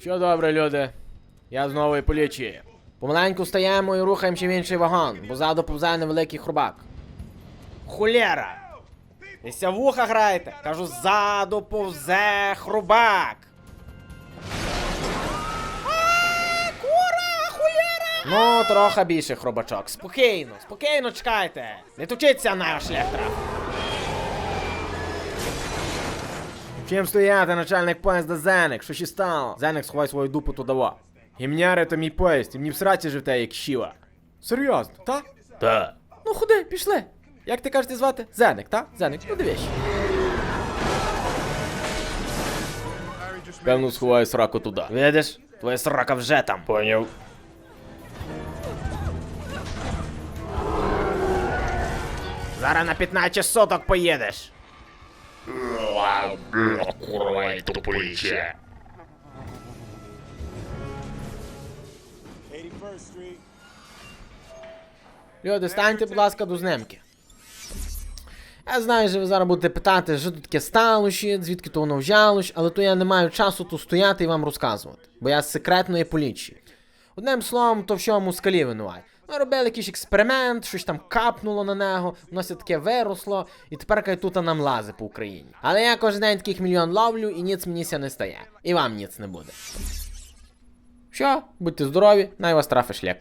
Що добре, люди? Я з нової поліції. Помаленьку встаємо і рухаємося в інший вагон, бо ззаду повзає невеликий хрубак. Хулєра! Десь вуха граєте. Кажу, ззаду повзе хулєра! Ну, трохи більше хробачок. Спокійно, спокійно чекайте. Не точиться на шлехтра. Чим стояти, начальник поїзда Зеник? Що ще стало? Зеник сховай свою дупу туди. Гімняри то мій поїзд, і мені в сраці живте, як щіва. Серйозно, та? Та. Ну ходи, пішли. Як ти кажете звати? Зеник, та? Зеник, ну дивись. Певно, сховаю сраку туди. Видиш? Твоя срака вже там. Поняв. Зараз на 15 соток поїдеш. Policja. 81st Street. Люди, станьте, будь ласка, до знемки. Я знаю, що ви зараз будете питати, що тут таке сталося, звідки то воно взялось, але то я не маю часу тут стояти і вам розказувати, бо я з секретної поліції. Одним словом, то всього москалі винувають. Ми робили якийсь експеримент, щось там капнуло на нього, воно все таке виросло, і тепер кай тут нам лази по Україні. Але я кожен день таких мільйон ловлю, і ніц мені ся не стає. І вам ніц не буде. Що, будьте здорові, най вас трафи шлях.